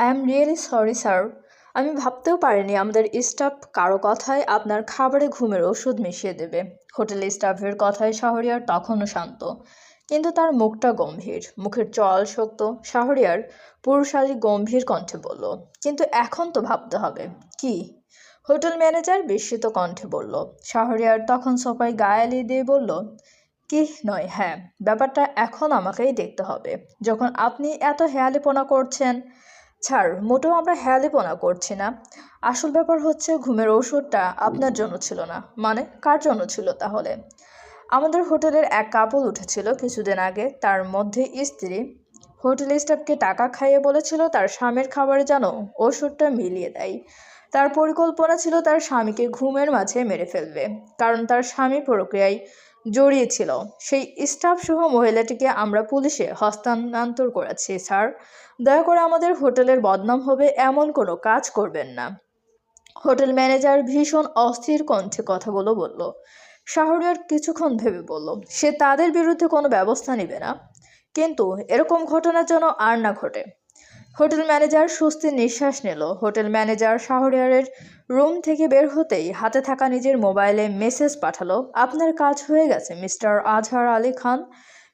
I am really sorry sir আমি ভাবতেও পারিনি আমাদের স্টাফ কারও কথায় আপনার খাবারে ঘুমের ওষুধ মিশিয়ে দেবে। হোটেল স্টাফের কথায় শাহরিয়ার তখনও শান্ত। কিন্তু তার মুখটা গম্ভীর, মুখের চল শক্ত। শাহরিয়ার পুরুষালী গম্ভীর কণ্ঠে বলল, কিন্তু এখন তো ভাবতে হবে। কি? হোটেল ম্যানেজার বিস্মিত কণ্ঠে বলল, শাহরিয়ার তখন সোফায় গায়ালি দিয়ে বলল, কি? নয় হ্যাঁ। ব্যাপারটা এখন আমাকেই দেখতে হবে। যখন আপনি এত হেয়ালিপনা করছেন ছাড়, মোটেও আমরা হেয়ালিপনা করছি না। আসল ব্যাপার হচ্ছে ঘুমের ওষুধটা আপনার জন্য ছিল না। মানে কার জন্য ছিল তাহলে? আমাদের হোটেলের এক কাপল উঠেছিল কিছুদিন আগে। তার মধ্যে স্ত্রী হোটেল স্টাফকে টাকা খাইয়ে বলেছিল তার স্বামীর খাবারে যেন ওষুধটা মিলিয়ে দেয়। তার পরিকল্পনা ছিল তার স্বামীকে ঘুমের মাঝে মেরে ফেলবে। কারণ তার স্বামী প্রক্রিয়ায় জড়িয়েছিল। সেই স্টাফ সহ মহিলাটিকে আমরা পুলিশে হস্তান্তর করেছি, স্যার। দয়া করে আমাদের হোটেলের বদনাম হবে, এমন কোনো কাজ করবেন না। হোটেল ম্যানেজার ভীষণ অস্থির কণ্ঠে কথাগুলো বলল। শাহরিয়ার কিছুক্ষণ ভেবে বলল, সে তাদের বিরুদ্ধে কোনো ব্যবস্থা নেবে না। কিন্তু এরকম ঘটনার জন্য আর না ঘটে। হোটেল ম্যানেজার স্বস্তির নিঃশ্বাস নিল। হোটেল ম্যানেজার শাহরিয়ারের রুম থেকে বের হতেই হাতে থাকা নিজের মোবাইলে মেসেজ পাঠালো, আপনার কাজ হয়ে গেছে, মিস্টার আজহার আলী খান।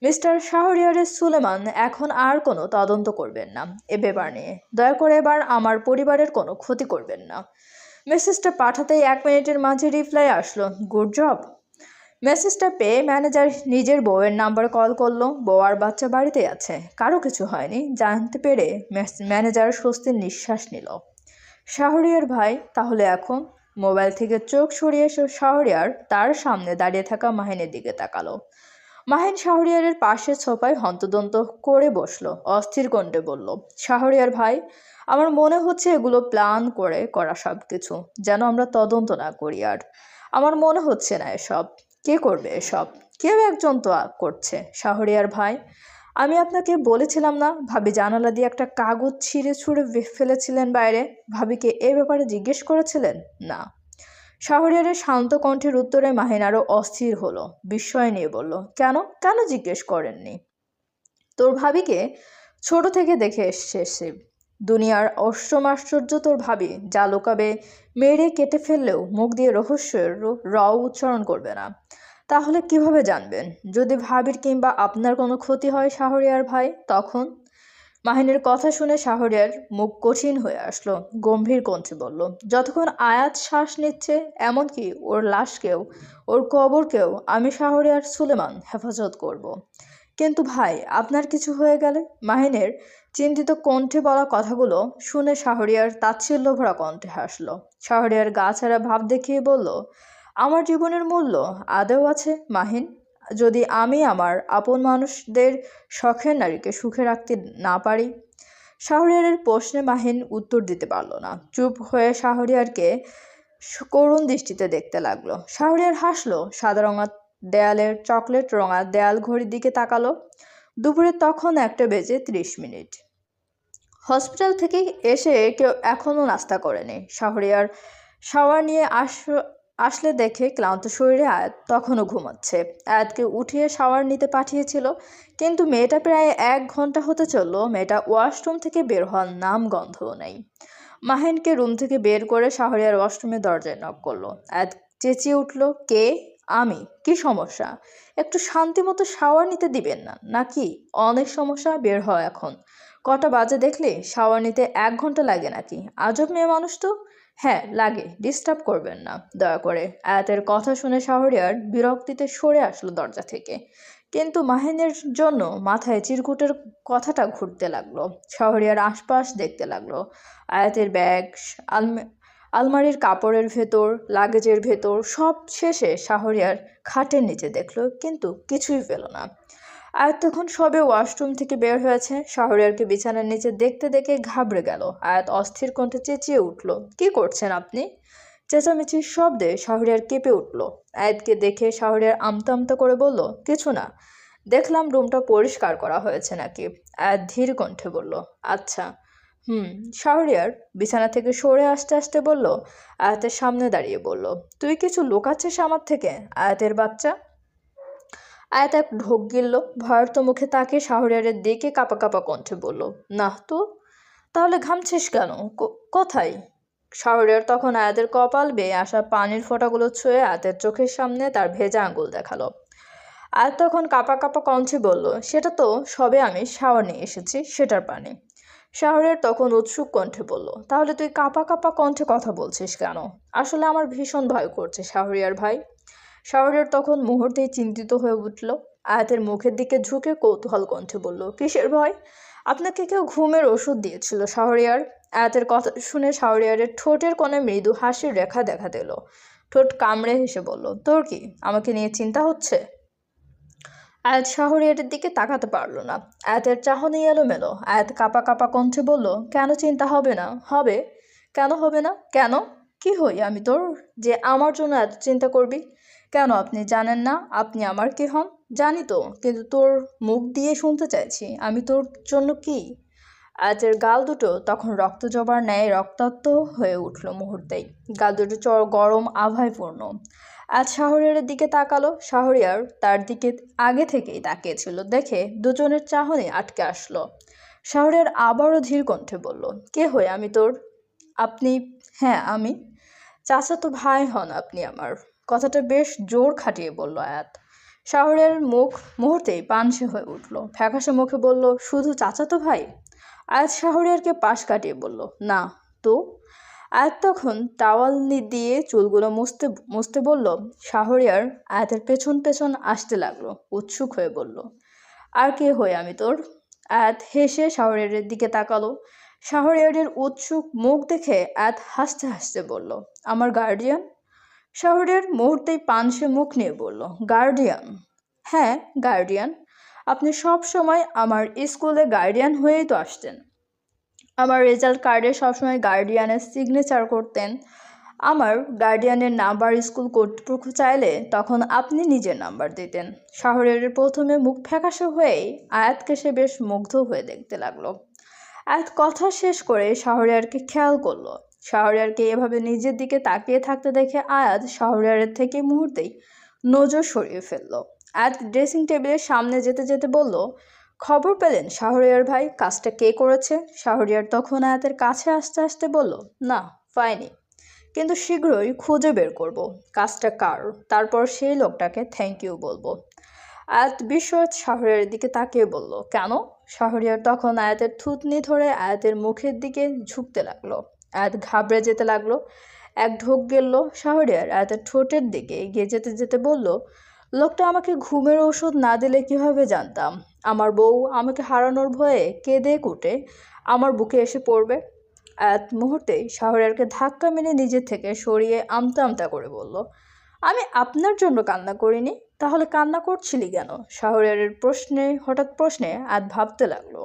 মিস্টার শাহরিয়ারের সুলেমান, এখন আর কোনো তদন্ত করবেন না। এ ব্যাপার নিয়ে দয়া করে এবার আমার পরিবারের কোনো ক্ষতি করবেন না। মেসেজটা পাঠাতেই এক মিনিটের মাঝে রিপ্লাই আসলো, গুড জব। মেসেজটা পেয়ে ম্যানেজার নিজের বউয়ের নাম্বার কল করল। বউ আর বাচ্চা বাড়িতে আছে। কারও কিছু হয়নি। জানতে পেরে ম্যানেজার স্বস্তির নিঃশ্বাস নিল। শাহরিয়ার ভাই, তাহলে এখন? মোবাইল থেকে চোখ সরিয়ে শাহরিয়ার তার সামনে দাঁড়িয়ে থাকা মাহিনের দিকে তাকালো। মাহিন শাহরিয়ারের পাশে সোফায় হন্তদন্ত করে বসল। অস্থির কণ্ঠে বলল, শাহরিয়ার ভাই, আমার মনে হচ্ছে এগুলো প্ল্যান করে করা সব কিছু যেন আমরা তদন্ত না করি আর। আমার মনে হচ্ছে না এসব। কে করবে এসব? কেউ একজন তো করছে, শাহরিয়ার ভাই। আমি আপনাকে বলেছিলাম না, ভাবি জানালা দিয়ে একটা কাগজ ছিঁড়ে ছুঁড়ে ফেলেছিলেন বাইরে। ভাবিকে এ ব্যাপারে জিজ্ঞেস করেছিলেন? না। শাহরিয়ারের শান্ত কণ্ঠের উত্তরে মাহিন আরও অস্থির হলো, বিস্ময় নিয়ে বলল, কেন? কেন জিজ্ঞেস করেননি? তোর ভাবিকে ছোট থেকে দেখে এসছে। সে দুনিয়ার অষ্টম আশ্চর্য তোর ভাবি, যা লোকাবে মেরে কেটে ফেললেও মুখ দিয়ে রহস্যের র উচ্চারণ করবে না। তাহলে কীভাবে জানবেন? যদি ভাবির কিংবা আপনার কোনো ক্ষতি হয় শাহরিয়ার ভাই, তখন? মাহিনের কথা শুনে শাহরিয়ার মুখ কঠিন হয়ে আসলো, গম্ভীর কণ্ঠে বলল, যতক্ষণ আয়াত শ্বাস নিচ্ছে, এমনকি ওর লাশকেও, ওর কবরকেও আমি শাহরিয়ার সুলেমান হেফাজত করব। কিন্তু ভাই, আপনার কিছু হয়ে গেলে? মাহিনের চিন্তিত কণ্ঠে বলা কথাগুলো শুনে শাহরিয়ার তাচ্ছিল্য ভরা কণ্ঠে হাসলো। শাহরিয়ার গা ছাড়া ভাব দেখিয়ে বলল আমার জীবনের মূল্য আদেও আছে, মাহিন? যদি আমি আমার আপন মানুষদের শখের নারীকে সুখে রাখতে না পারি? শাহরিয়ারের প্রশ্নে মাহিন উত্তর দিতে পারল না। চুপ হয়ে শাহরিয়ারকে করুণ দৃষ্টিতে দেখতে লাগল। শাহরিয়ার হাসলো, সাদা রঙা দেয়ালের, চকলেট রঙা দেয়াল ঘড়ির দিকে তাকালো। দুপুরে তখন একটা বেজে ত্রিশ মিনিট। হসপিটাল থেকে এসে কেউ এখনও নাস্তা করেনি। শাহরিয়ার শাওয়ার নিয়ে আস আসলে দেখে ক্লান্ত শরীরে আয়াত তখনও ঘুমাচ্ছে। আয়াতকে উঠিয়ে শাওয়ার নিতে পাঠিয়েছিল, কিন্তু মেয়েটা প্রায় এক ঘণ্টা হতে চলল, মেয়েটা ওয়াশরুম থেকে বের হওয়ার নাম গন্ধও নেই। মাহিনকে রুম থেকে বের করে শাহরিয়ার ওয়াশরুমে দরজায় নক করল। আয়াত চেঁচিয়ে উঠল, কে? আমি? কি সমস্যা? একটু শান্তি মতো শাওয়ার নিতে দিবেন না, নাকি? অনেক সমস্যা, বের হয় এখন। কটা বাজে দেখলে? শাওয়ার নিতে এক ঘণ্টা লাগে নাকি? আজব মেয়ে মানুষ তো। হ্যাঁ লাগে। ডিস্টার্ব করবেন না, দয়া করে। আয়াতের কথা শুনে শাহরিয়ার বিরক্তিতে সরে আসলো দরজা থেকে। কিন্তু মাহিনের জন্য মাথায় চিরকুটের কথাটা ঘুরতে লাগল। শহরিয়ার আশপাশ দেখতে লাগল। আয়াতের ব্যাগ, আলমে, আলমারির কাপড়ের ভেতর, লাগেজের ভেতর সব শেষে শাহরিয়ার খাটের নিচে দেখল, কিন্তু কিছুই পেল না। আয়াত তখন সবে ওয়াশরুম থেকে বের হয়েছে। শাহরিয়ারকে বিছানার নিচে দেখতে দেখে ঘাবড়ে গেল আয়াত অস্থির কণ্ঠে চেঁচিয়ে উঠল, কি করছেন আপনি? চেঁচামেচির শব্দে শাহরিয়ার কেঁপে উঠল। আয়াতকে দেখে শাহরিয়ার আমতা আমতা করে বলল, কিছু না, দেখলাম রুমটা পরিষ্কার করা হয়েছে নাকি? আয়াত ধীর কণ্ঠে বলল আচ্ছা। হুম। শাহরিয়ার বিছানা থেকে সরে আসতে আসতে বলল আয়াতের সামনে দাঁড়িয়ে বলল, তুই কিছু লুকাচ্ছিস আমার থেকে? আয়াতের বাচ্চা? আয়াত এক ঢোক গিলল। ভয়ার্ত মুখে তাকে শাহরিয়ারের দিকে কাপা কাপা কণ্ঠে বলল না তো, তাহলে ঘামছিস কেন? কোথায়? শাহরিয়ার তখন আয়াতের কপাল বেয়ে আসা পানির ফোঁটাগুলো ছুঁয়ে আয়াতের চোখের সামনে তার ভেজা আঙ্গুল দেখাল। আয়াত তখন কাপা কাপা কণ্ঠে বলল, সেটা তো সবে আমি শাওয়ার নিয়ে এসেছি, সেটার পানি। শাহরিয়ার তখন উৎসুক কণ্ঠে বলল, তাহলে তুই কাপা কাপা কণ্ঠে কথা বলছিস কেন? আসলে আমার ভীষণ ভয় করছে শাহরিয়ার ভাই। শাহরিয়ার তখন মুহূর্তেই চিন্তিত হয়ে উঠল। আয়াতের মুখের দিকে ঝুঁকে কৌতূহল কণ্ঠে বলল, কিসের ভয়? আপনাকে কেউ ঘুমের ওষুধ দিয়েছিল, শাহরিয়ার। আয়াতের কথা শুনে শাহরিয়ারের ঠোঁটের কোণে মৃদু হাসির রেখা দেখা দিল। ঠোঁট কামড়ে হেসে বলল, তোর কি? আমাকে নিয়ে চিন্তা হচ্ছে? আয়াত শাহরিয়ারের দিকে তাকাতে পারল না। আয়াতের চাহনি এলোমেলো। আয়াত কাপা কাপা কণ্ঠে বলল, কেন চিন্তা হবে না? হবে? কেন হবে না? কেন? কি হই আমি তোর? যে আমার জন্য এত চিন্তা করবি? কেন আপনি জানেন না আপনি আমার কি হন? জানি তো, কিন্তু তোর মুখ দিয়ে শুনতে চাইছি। আমি তোর জন্য কি? আজের গাল দুটো তখন রক্ত জবার ন্যায় রক্তাক্ত হয়ে উঠল মুহূর্তেই। গাল দুটো চর গরম আভায় পূর্ণ। আজ শাহরিয়ারের দিকে তাকালো। শাহরিয়ার তার দিকে আগে থেকেই তাকিয়েছিল। দেখে দুজনের চাহনি আটকে আসলো। শাহরিয়ার আবারও ধীর কণ্ঠে বলল, কে হই আমি তোর? আপনি হ্যাঁ আমি। চাচাতো ভাই হন আপনি আমার। কথাটা বেশ জোর খাটিয়ে বলল আয়াত। শাহরের মুখ মুহূর্তেই পানসে হয়ে উঠল। ফ্যাকাশে মুখে বলল, শুধু চাচাতো ভাই? আয়াত শাহরিয়ারকে পাশ কাটিয়ে বলল, না, তো? আয়াত তখন টাওয়াল দিয়ে চুলগুলো মুছতে মুছতে বলল, শাহরিয়ার আয়াতের পেছন পেছন আসতে লাগল। উৎসুক হয়ে বলল, আর কে হই আমি তোর? আয়াত হেসে শাহরিয়ারের দিকে তাকালো। শাহরিয়ারের উৎসুক মুখ দেখে আয়াত হাসতে হাসতে বলল, আমার গার্ডিয়ান? শাহরিয়ার মুহূর্তেই পানসে মুখ নিয়ে বলল, গার্ডিয়ান? হ্যাঁ গার্ডিয়ান। আপনি সব সময় আমার স্কুলে গার্ডিয়ান হয়েই তো আসতেন। আমার রেজাল্ট কার্ডে সবসময় গার্ডিয়ানের সিগনেচার করতেন। আমার গার্ডিয়ানের নাম্বার স্কুল কর্তৃপক্ষ চাইলে তখন আপনি নিজের নাম্বার দিতেন। শহরের প্রথমে মুখ ফ্যাকাশে হয়েই আয়াতকে সে বেশ মুগ্ধ হয়ে দেখতে লাগল। আয়াত কথা শেষ করে শাহরিয়ারকে খেয়াল করল। শাহরিয়ারকে এভাবে নিজের দিকে তাকিয়ে থাকতে দেখে আয়াত শাহরিয়ারের থেকে মুহূর্তেই নজর সরিয়ে ফেলল। আয়াত ড্রেসিং টেবিলের সামনে যেতে যেতে বলল, খবর পেলেন শাহরিয়ার ভাই? কাজটা কে করেছে? শাহরিয়ার তখন আয়াতের কাছে আসতে আসতে বলল, না, পাইনি। কিন্তু শীঘ্রই খুঁজে বের করব। কাজটা কার? তারপর সেই লোকটাকে থ্যাংক ইউ বলব। আয়াত বিস্ময় শাহরিয়ারের দিকে তাকিয়ে বলল, কেন? শাহরিয়ার তখন আয়াতের থুতনি ধরে আয়াতের মুখের দিকে ঝুঁকতে লাগল। আয়াত ঘাবড়ে যেতে লাগল। এক ঢোক গেল শাহরিয়ার। আয়াতের ঠোঁটের দিকে এগিয়ে যেতে যেতে বলল, লোকটা আমাকে ঘুমের ওষুধ না দিলে কীভাবে জানতাম? আমার বউ আমাকে হারানোর ভয়ে কেঁদে কুটে আমার বুকে এসে পড়বে। এক মুহূর্তেই শাহরিয়ারকে ধাক্কা মেরে নিজের থেকে সরিয়ে আমতা আমতা করে বলল, আমি আপনার জন্য কান্না করিনি? তাহলে কান্না করছিলি কেন? শাহরিয়ারের প্রশ্নে, হঠাৎ প্রশ্নে আয়াত ভাবতে লাগল।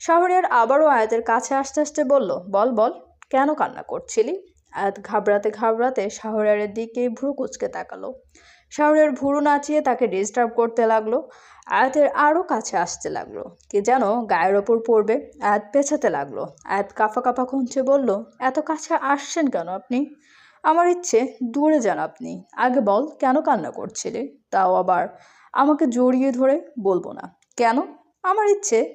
শাহরিয়ার আবারও আয়াতের কাছে আসতে আসতে বলল, বল বল, কেন কান্না করছিলি? আয়াত ঘাবড়াতে ঘাবড়াতে শাহরিয়ারের দিকে ভ্রু কুচকে তাকালো। শাহরিয়ার ভুরু নাচিয়ে তাকে ডিস্টার্ব করতে লাগল। আয়াতের আরও কাছে আসতে লাগল। কে যেন গায়ের ওপর পড়বে, আয়াত পেছাতে লাগল। আয়াত কাফা কাফা কঞ্চে বলল, এত কাছে আসছেন কেন আপনি? আমার ইচ্ছে, দূরে যান আপনি। আগে বল, কেন কান্না করছিলে? তাও আবার আমাকে জড়িয়ে ধরে বলব না। কেন? আমার ইচ্ছে।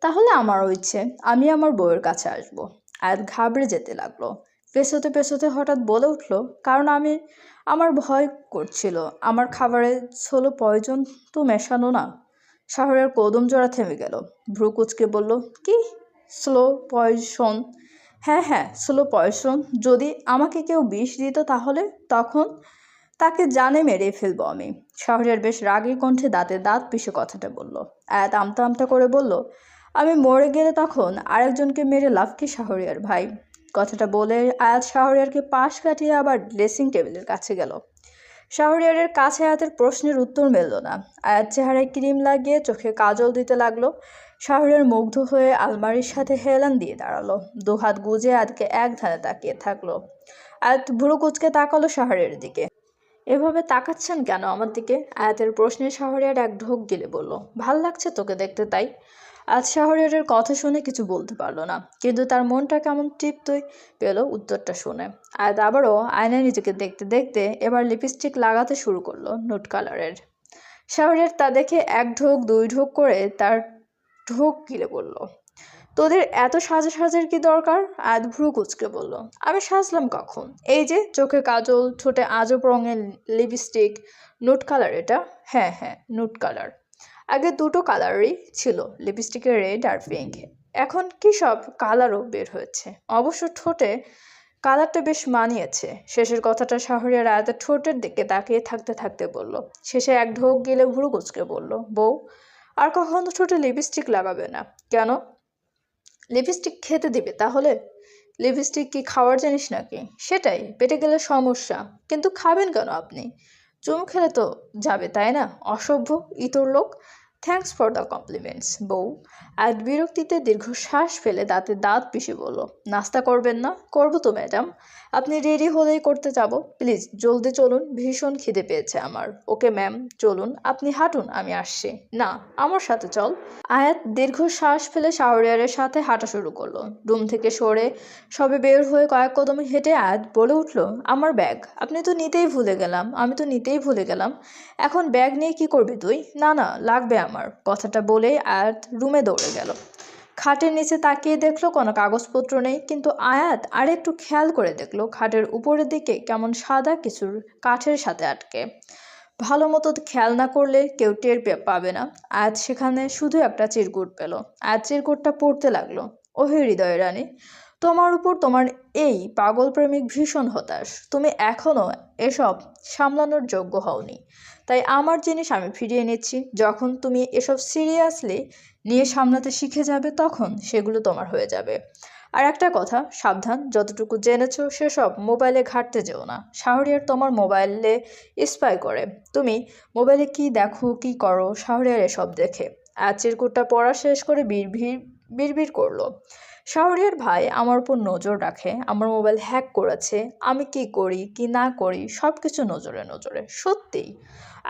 তাহলে আমারও ইচ্ছে। আমি আমার বউয়ের কাছে আসব। আয়াত ঘাবড়ে যেতে লাগল। পেছোতে পেছোতে হঠাৎ বলে উঠল, কারণ আমি, আমার ভয় করছিল। আমার খাবারে ছোলো পয়জন তো মেশানো না। শহরের কদম জোড়া থেমে গেল। ভ্রু কুচকে বলল, কি? স্লো পয়সন হ্যাঁ হ্যাঁ স্লো পয়সন যদি আমাকে কেউ বিষ দিত তাহলে তখন তাকে জানে মেরে ফেলব আমি। শহরের বেশ রাগী কণ্ঠে দাঁতে দাঁত পিষে কথাটা বলল। আয়াত আমতা আমতা করে বলল, আমি মরে গেলে তখন আরেকজনকে মেরে লাভ কি শাহরিয়ার ভাই? কথাটা বলে আয়াত শাহরিয়ারকে পাশ কাটিয়ে আবার ড্রেসিং টেবিলের কাছে গেল। শাহরিয়ারের কাছে আয়াতের প্রশ্নের উত্তর মিলল না। আয়াত চেহারায় ক্রিম লাগিয়ে চোখে কাজল দিতে লাগল। শাহরিয়ার মুগ্ধ হয়ে আলমারির সাথে হেলান দিয়ে দাঁড়াল। দুহাত গুজে আয়াতকে এক ধানে তাকিয়ে থাকল। আয়াত ভুরু কুচকে তাকালো শাহরিয়ার দিকে। এভাবে তাকাচ্ছেন কেন আমার দিকে? আয়াতের প্রশ্নে শাহরিয়ার এক ঢোক গিলে বলল, ভালো লাগছে তোকে দেখতে তাই? আজ শাহরিয়ারের কথা শুনে কিছু বলতে পারল না, কিন্তু তার মনটা কেমন তৃপ্তই পেল উত্তরটা শুনে। আয়াত আবারও আয়নায় নিজেকে দেখতে দেখতে এবার লিপস্টিক লাগাতে শুরু করল নুট কালারের। শাহরিয়ার তা দেখে এক ঢোক দুই ঢোক করে তার ঢোক গিলে বলল, তোদের এত সাজা সাজের কি দরকার? আয়াত ভ্রু কুচকে বলল, আমি সাজলাম কখন? এই যে চোখে কাজল, ঠোঁটে আজব রঙের লিপস্টিক, নুট কালার এটা? হ্যাঁ হ্যাঁ নুট কালার। আগে দুটো কালারই ছিল, লিপস্টিকের রেড আর পিঙ্ক। এখন কি সব কালারও বের হয়েছে? অবশ্য ঠোঁটে কালারটা বেশ মানিয়েছে। শেষের কথাটা শাহরিয়ার আয়াতের ঠোঁটের দিকে তাকিয়ে থাকতে থাকতে বলল, শেষে এক ঢোক গেলে ভুরু কুচকে বলল, বউ আর কখনো ঠোঁটে লিপস্টিক লাগাবে না। কেন? লিপস্টিক খেতে দিবে তাহলে? লিপস্টিক কি খাওয়ার জিনিস নাকি? সেটাই, পেটে গেলে সমস্যা। কিন্তু খাবেন কেন আপনি? চুম খেলে তো যাবে, তাই না? অসভ্য, ইতর লোক। থ্যাঙ্কস ফর দ্য কমপ্লিমেন্টস বউ। আর বিরক্তিতে দীর্ঘশ্বাস ফেলে দাঁতে দাঁত পিষে বলল, নাস্তা করবেন না? করব তো, ম্যাডাম। আপনি রেডি হলেই করতে যাব। প্লিজ, জলদি চলুন। ভীষণ খিদে পেয়েছে আমার। ওকে, ম্যাম, চলুন। আপনি হাঁটুন, আমি আসছি। না, আমার সাথে চল। আয়াত দীর্ঘ শ্বাস ফেলে শাহরিয়ারের সাথে হাঁটা শুরু করল। রুম থেকে সরে সবে বের হয়ে কয়েক কদমে হেঁটে আয়াত বলে উঠল, আমার ব্যাগ। আপনি তো নিতেই ভুলে গেলাম। আমি তো নিতেই ভুলে গেলাম। এখন ব্যাগ নিয়ে কি করবি তুই? না না, লাগবে আমার। কথাটা বলেই আয়াত রুমে দৌড়ে গেল। খাটের নিচে তাকিয়ে দেখল কোনো কাগজপত্র নেই, কিন্তু আয়াত আর একটু খেয়াল করে দেখল খাটের উপরের দিকে কেমন সাদা কিছুর কাঠের সাথে আটকে। ভালো মতো খেয়াল না করলে কেউ টের পাবে না। আয়াত সেখানে শুধু একটা চিরকুট পেল। আয়াত চিরকুটটা পড়তে লাগল। ওহে হৃদয় রানী তোমার উপর তোমার এই পাগল প্রেমিক ভীষণ হতাশ। তুমি এখনও এসব সামলানোর যোগ্য হওনি। তাই আমার জিনিস আমি ফিরিয়ে নিচ্ছি যখন তুমি এসব সিরিয়াসলি নিয়ে সামলাতে শিখে যাবে, তখন সেগুলো তোমার হয়ে যাবে। আর একটা কথা, সাবধান, যতটুকু জেনেছো সেসব মোবাইলে ঘাটতে যেও না। শাহরিয়ার তোমার মোবাইলে স্পাই করে। তুমি মোবাইলে কি দেখো, কি করো, শাহরিয়ার এসব দেখে। আর চিরকুটটা পড়া শেষ করে বিড়বিড় বিড়বিড় করল। শাহরিয়ার ভাই আমার উপর নজর রাখে, আমার মোবাইল হ্যাক করেছে, আমি কি করি, কি না করি সব কিছু নজরে নজরে, সত্যিই।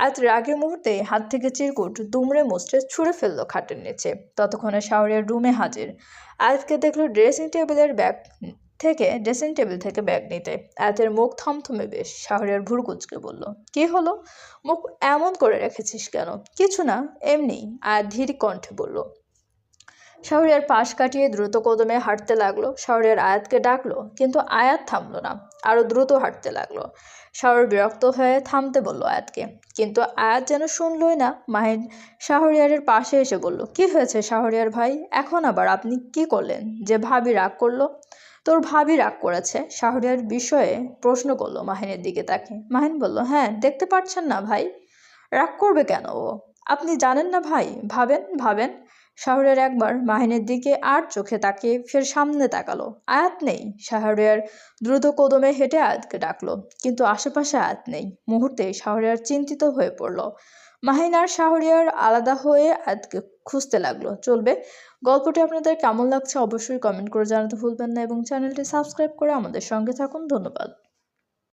আজ রাগের মুহূর্তে হাত থেকে চিরকুট দুমড়ে মুচড়ে ছুঁড়ে ফেলল খাটের নিচে, ততক্ষণে শাহরিয়ার রুমে হাজির। আয়াতকে দেখল ড্রেসিং টেবিলের ব্যাগ থেকে ড্রেসিং টেবিল থেকে ব্যাগ নিতে। আয়াতের মুখ থমথমে বেশ শাহরিয়ার ভুরু কুচকে বলল, কি হলো? মুখ এমন করে রেখেছিস কেন? কিছু না, এমনি। আয়াত ধীর কণ্ঠে বলল শাহরিয়ার পাশ কাটিয়ে দ্রুত কদমে হাঁটতে লাগল। শাহরিয়ার আয়াতকে ডাকলো, কিন্তু আয়াত থামলো না, আরও দ্রুত হাঁটতে লাগল। শাহর বিরক্ত হয়ে থামতে বলল আয়াতকে, কিন্তু আয়াত যেন শুনলই না। মাহিন শাহরিয়ারের পাশে এসে বলল, কি হয়েছে শাহরিয়ার ভাই? এখন আবার আপনি কি করলেন? যে ভাবি রাগ করল, তোর ভাবি রাগ করেছে? শাহরিয়ার বিষয়ে প্রশ্ন করল মাহিনের দিকে তাকে। মাহিন বলল হ্যাঁ দেখতে পাচ্ছেন না ভাই। রাগ করবে কেন ও? আপনি জানেন না ভাই? ভাবেন ভাবেন। শাহরিয়ার একবার মাহিনের দিকে আর চোখে তাকিয়ে ফের সামনে তাকালো। আয়াত নেই। শাহরিয়ার দ্রুত কদমে হেঁটে আয়াতকে ডাকলো, কিন্তু আশেপাশে আয়াত নেই। মুহূর্তে শাহরিয়ার চিন্তিত হয়ে পড়ল। মাহিন আর শাহরিয়ার আলাদা হয়ে আয়াতকে খুঁজতে লাগল। চলবে? গল্পটি আপনাদের কেমন লাগছে অবশ্যই কমেন্ট করে জানাতে ভুলবেন না এবং চ্যানেলটি সাবস্ক্রাইব করে আমাদের সঙ্গে থাকুন। ধন্যবাদ।